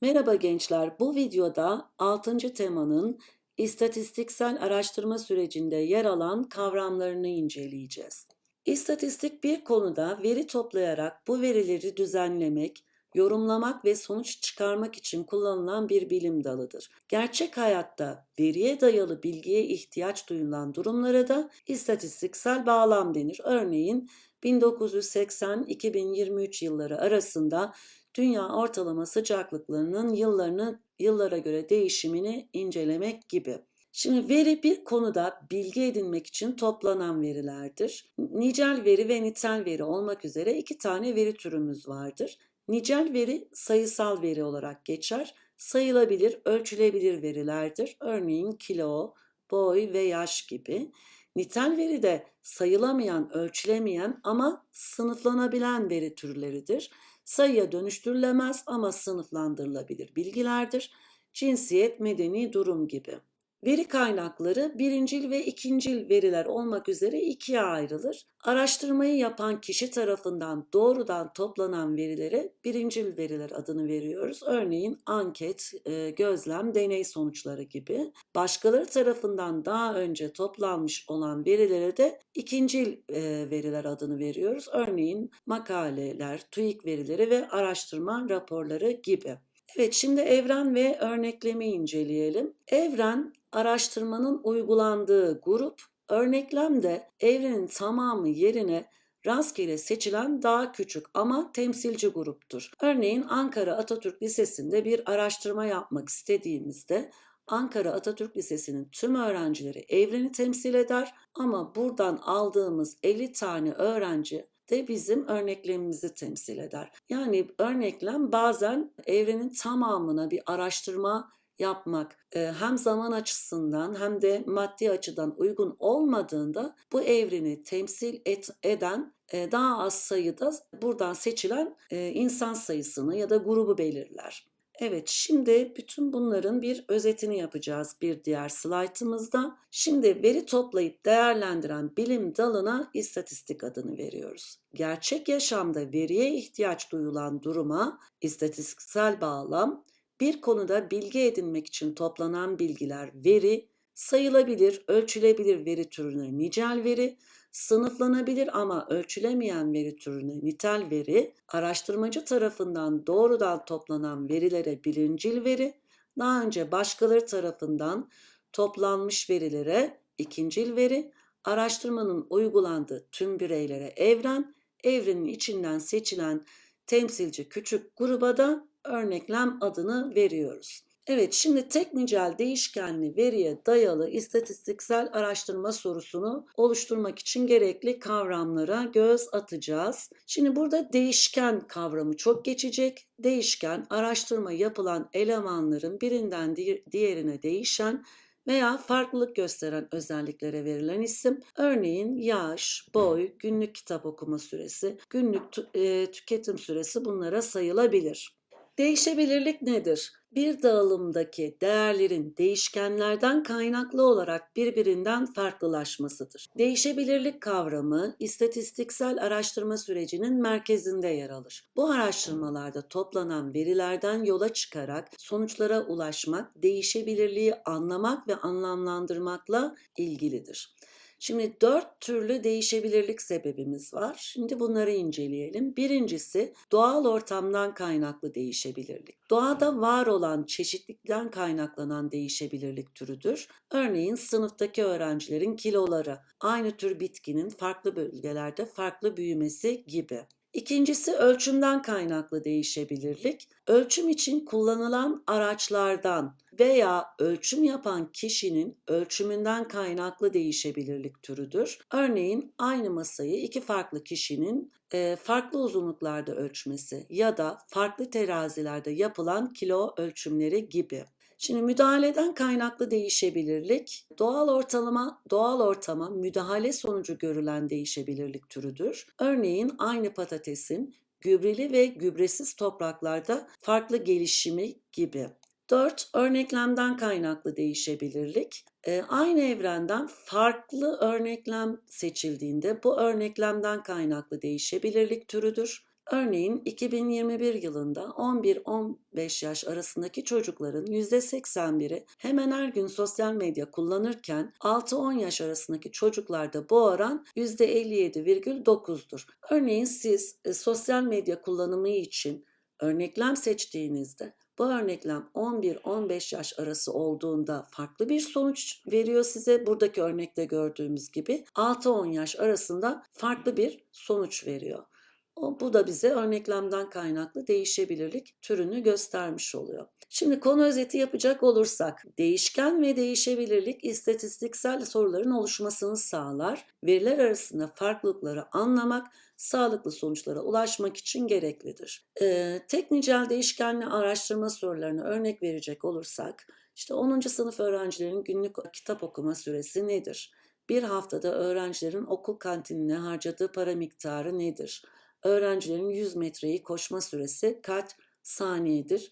Merhaba gençler, bu videoda 6. temanın istatistiksel araştırma sürecinde yer alan kavramlarını inceleyeceğiz. İstatistik bir konuda veri toplayarak bu verileri düzenlemek, yorumlamak ve sonuç çıkarmak için kullanılan bir bilim dalıdır. Gerçek hayatta veriye dayalı bilgiye ihtiyaç duyulan durumlara da istatistiksel bağlam denir. Örneğin 1980-2023 yılları arasında dünya ortalama sıcaklıklarının yıllarını yıllara göre değişimini incelemek gibi. Şimdi veri bir konuda bilgi edinmek için toplanan verilerdir. Nicel veri ve nitel veri olmak üzere iki tane veri türümüz vardır. Nicel veri sayısal veri olarak geçer. Sayılabilir, ölçülebilir verilerdir. Örneğin kilo, boy ve yaş gibi. Nitel veri de sayılamayan, ölçülemeyen ama sınıflanabilen veri türleridir. Sayıya dönüştürülemez ama sınıflandırılabilir bilgilerdir. Cinsiyet, medeni durum gibi. Veri kaynakları birincil ve ikincil veriler olmak üzere ikiye ayrılır. Araştırmayı yapan kişi tarafından doğrudan toplanan verilere birincil veriler adını veriyoruz. Örneğin anket, e, gözlem, deney sonuçları gibi. Başkaları tarafından daha önce toplanmış olan verilere de ikincil e, veriler adını veriyoruz. Örneğin makaleler, TÜİK verileri ve araştırma raporları gibi. Evet şimdi evren ve örneklemi inceleyelim. Evren araştırmanın uygulandığı grup, örneklem de evrenin tamamı yerine rastgele seçilen daha küçük ama temsilci gruptur. Örneğin Ankara Atatürk Lisesi'nde bir araştırma yapmak istediğimizde Ankara Atatürk Lisesi'nin tüm öğrencileri evreni temsil eder ama buradan aldığımız 50 tane öğrenci de bizim örneklemimizi temsil eder. Yani örneklem bazen evrenin tamamına bir araştırma yapmak e, hem zaman açısından hem de maddi açıdan uygun olmadığında bu evreni temsil et, eden e, daha az sayıda buradan seçilen e, insan sayısını ya da grubu belirler. Evet, şimdi bütün bunların bir özetini yapacağız bir diğer slaytımızda. Şimdi veri toplayıp değerlendiren bilim dalına istatistik adını veriyoruz. Gerçek yaşamda veriye ihtiyaç duyulan duruma istatistiksel bağlam, bir konuda bilgi edinmek için toplanan bilgiler veri, sayılabilir, ölçülebilir veri türüne nicel veri, sınıflanabilir ama ölçülemeyen veri türüne nitel veri, araştırmacı tarafından doğrudan toplanan verilere bilincil veri, daha önce başkaları tarafından toplanmış verilere ikincil veri, araştırmanın uygulandığı tüm bireylere evren, evrenin içinden seçilen temsilci küçük gruba da örneklem adını veriyoruz. Evet şimdi tek nicel değişkenli veriye dayalı istatistiksel araştırma sorusunu oluşturmak için gerekli kavramlara göz atacağız. Şimdi burada değişken kavramı çok geçecek. Değişken araştırma yapılan elemanların birinden diğerine değişen veya farklılık gösteren özelliklere verilen isim. Örneğin yaş, boy, günlük kitap okuma süresi, günlük tüketim süresi bunlara sayılabilir. Değişebilirlik nedir? Bir dağılımdaki değerlerin değişkenlerden kaynaklı olarak birbirinden farklılaşmasıdır. Değişebilirlik kavramı istatistiksel araştırma sürecinin merkezinde yer alır. Bu araştırmalarda toplanan verilerden yola çıkarak sonuçlara ulaşmak, değişebilirliği anlamak ve anlamlandırmakla ilgilidir. Şimdi dört türlü değişebilirlik sebebimiz var. Şimdi bunları inceleyelim. Birincisi doğal ortamdan kaynaklı değişebilirlik. Doğada var olan çeşitlikten kaynaklanan değişebilirlik türüdür. Örneğin sınıftaki öğrencilerin kiloları, aynı tür bitkinin farklı bölgelerde farklı büyümesi gibi. İkincisi ölçümden kaynaklı değişebilirlik. Ölçüm için kullanılan araçlardan veya ölçüm yapan kişinin ölçümünden kaynaklı değişebilirlik türüdür. Örneğin aynı masayı iki farklı kişinin e, farklı uzunluklarda ölçmesi ya da farklı terazilerde yapılan kilo ölçümleri gibi. Şimdi müdahaleden kaynaklı değişebilirlik doğal ortalama doğal ortama müdahale sonucu görülen değişebilirlik türüdür. Örneğin aynı patatesin gübreli ve gübresiz topraklarda farklı gelişimi gibi. 4. Örneklemden kaynaklı değişebilirlik. E, aynı evrenden farklı örneklem seçildiğinde bu örneklemden kaynaklı değişebilirlik türüdür. Örneğin 2021 yılında 11-15 yaş arasındaki çocukların %81'i hemen her gün sosyal medya kullanırken 6-10 yaş arasındaki çocuklarda bu oran %57,9'dur. Örneğin siz e, sosyal medya kullanımı için örneklem seçtiğinizde bu örneklem 11-15 yaş arası olduğunda farklı bir sonuç veriyor size. Buradaki örnekte gördüğümüz gibi 6-10 yaş arasında farklı bir sonuç veriyor. Bu da bize örneklemden kaynaklı değişebilirlik türünü göstermiş oluyor. Şimdi konu özeti yapacak olursak, değişken ve değişebilirlik istatistiksel soruların oluşmasını sağlar. Veriler arasında farklılıkları anlamak, sağlıklı sonuçlara ulaşmak için gereklidir. Ee, tek nicel değişkenli araştırma sorularına örnek verecek olursak, işte 10. sınıf öğrencilerin günlük kitap okuma süresi nedir? Bir haftada öğrencilerin okul kantinine harcadığı para miktarı nedir? Öğrencilerin 100 metreyi koşma süresi kaç saniyedir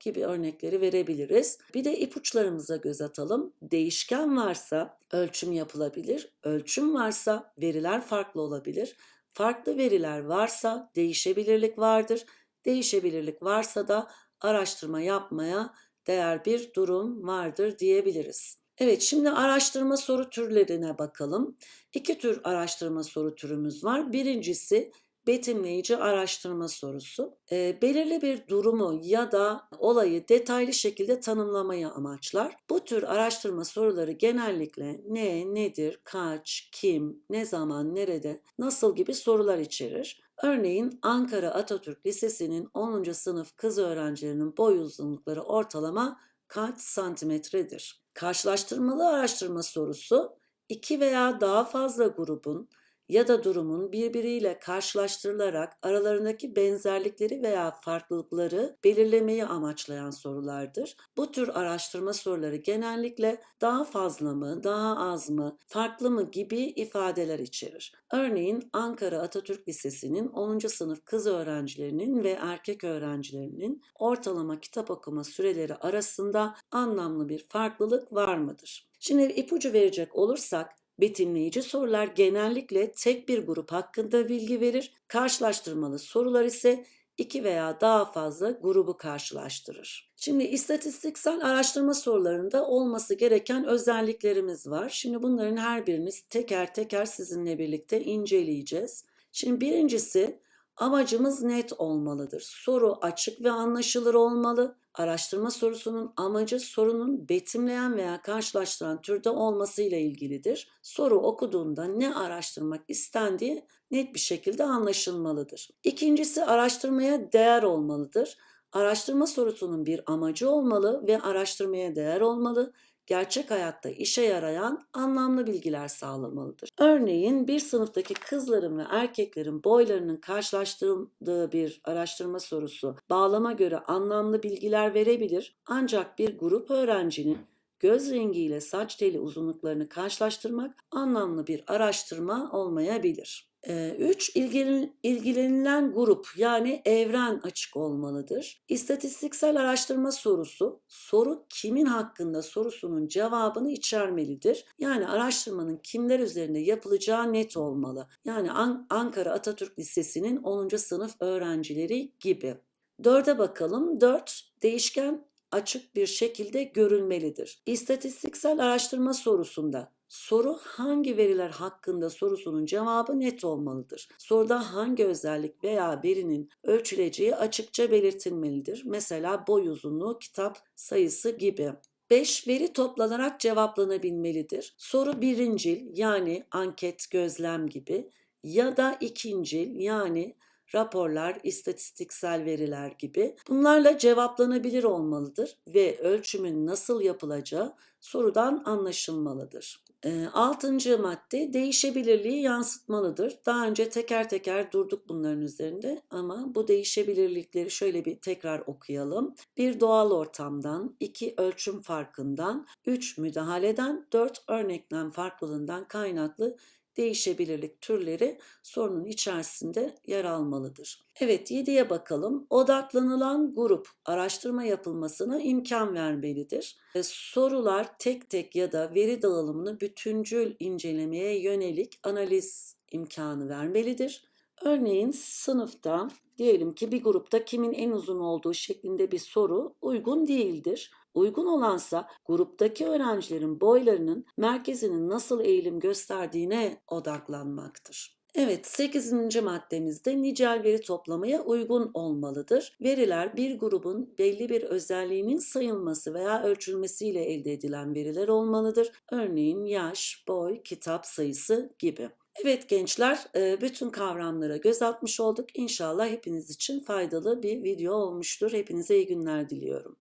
gibi örnekleri verebiliriz. Bir de ipuçlarımıza göz atalım. Değişken varsa ölçüm yapılabilir. Ölçüm varsa veriler farklı olabilir. Farklı veriler varsa değişebilirlik vardır. Değişebilirlik varsa da araştırma yapmaya değer bir durum vardır diyebiliriz. Evet şimdi araştırma soru türlerine bakalım. İki tür araştırma soru türümüz var. Birincisi betimleyici araştırma sorusu. E, belirli bir durumu ya da olayı detaylı şekilde tanımlamayı amaçlar. Bu tür araştırma soruları genellikle ne, nedir, kaç, kim, ne zaman, nerede, nasıl gibi sorular içerir. Örneğin Ankara Atatürk Lisesi'nin 10. sınıf kız öğrencilerinin boy uzunlukları ortalama kaç santimetredir? Karşılaştırmalı araştırma sorusu iki veya daha fazla grubun ya da durumun birbiriyle karşılaştırılarak aralarındaki benzerlikleri veya farklılıkları belirlemeyi amaçlayan sorulardır. Bu tür araştırma soruları genellikle daha fazla mı, daha az mı, farklı mı gibi ifadeler içerir. Örneğin Ankara Atatürk Lisesi'nin 10. sınıf kız öğrencilerinin ve erkek öğrencilerinin ortalama kitap okuma süreleri arasında anlamlı bir farklılık var mıdır? Şimdi ipucu verecek olursak Betimleyici sorular genellikle tek bir grup hakkında bilgi verir, karşılaştırmalı sorular ise iki veya daha fazla grubu karşılaştırır. Şimdi istatistiksel araştırma sorularında olması gereken özelliklerimiz var. Şimdi bunların her birini teker teker sizinle birlikte inceleyeceğiz. Şimdi birincisi amacımız net olmalıdır. Soru açık ve anlaşılır olmalı. Araştırma sorusunun amacı sorunun betimleyen veya karşılaştıran türde olmasıyla ilgilidir. Soru okuduğunda ne araştırmak istendiği net bir şekilde anlaşılmalıdır. İkincisi araştırmaya değer olmalıdır. Araştırma sorusunun bir amacı olmalı ve araştırmaya değer olmalı gerçek hayatta işe yarayan anlamlı bilgiler sağlamalıdır. Örneğin bir sınıftaki kızların ve erkeklerin boylarının karşılaştırıldığı bir araştırma sorusu bağlama göre anlamlı bilgiler verebilir ancak bir grup öğrencinin göz rengiyle saç teli uzunluklarını karşılaştırmak anlamlı bir araştırma olmayabilir. 3. İlgilen, ilgilenilen grup yani evren açık olmalıdır. İstatistiksel araştırma sorusu soru kimin hakkında sorusunun cevabını içermelidir. Yani araştırmanın kimler üzerinde yapılacağı net olmalı. Yani An- Ankara Atatürk Lisesi'nin 10. sınıf öğrencileri gibi. Dörde bakalım. 4. Değişken açık bir şekilde görülmelidir. İstatistiksel araştırma sorusunda Soru hangi veriler hakkında sorusunun cevabı net olmalıdır. Soruda hangi özellik veya verinin ölçüleceği açıkça belirtilmelidir. Mesela boy uzunluğu, kitap sayısı gibi. 5 veri toplanarak cevaplanabilmelidir. Soru birincil yani anket, gözlem gibi ya da ikincil yani raporlar, istatistiksel veriler gibi bunlarla cevaplanabilir olmalıdır ve ölçümün nasıl yapılacağı sorudan anlaşılmalıdır. Altıncı madde değişebilirliği yansıtmalıdır. Daha önce teker teker durduk bunların üzerinde ama bu değişebilirlikleri şöyle bir tekrar okuyalım. Bir doğal ortamdan, iki ölçüm farkından, üç müdahaleden, dört örneklem farklılığından kaynaklı değişebilirlik türleri sorunun içerisinde yer almalıdır. Evet 7'ye bakalım. Odaklanılan grup araştırma yapılmasına imkan vermelidir. E, sorular tek tek ya da veri dağılımını bütüncül incelemeye yönelik analiz imkanı vermelidir. Örneğin sınıfta diyelim ki bir grupta kimin en uzun olduğu şeklinde bir soru uygun değildir. Uygun olansa gruptaki öğrencilerin boylarının merkezinin nasıl eğilim gösterdiğine odaklanmaktır. Evet, 8. maddemizde nicel veri toplamaya uygun olmalıdır. Veriler bir grubun belli bir özelliğinin sayılması veya ölçülmesiyle elde edilen veriler olmalıdır. Örneğin yaş, boy, kitap sayısı gibi. Evet gençler, e, bütün kavramlara göz atmış olduk. İnşallah hepiniz için faydalı bir video olmuştur. Hepinize iyi günler diliyorum.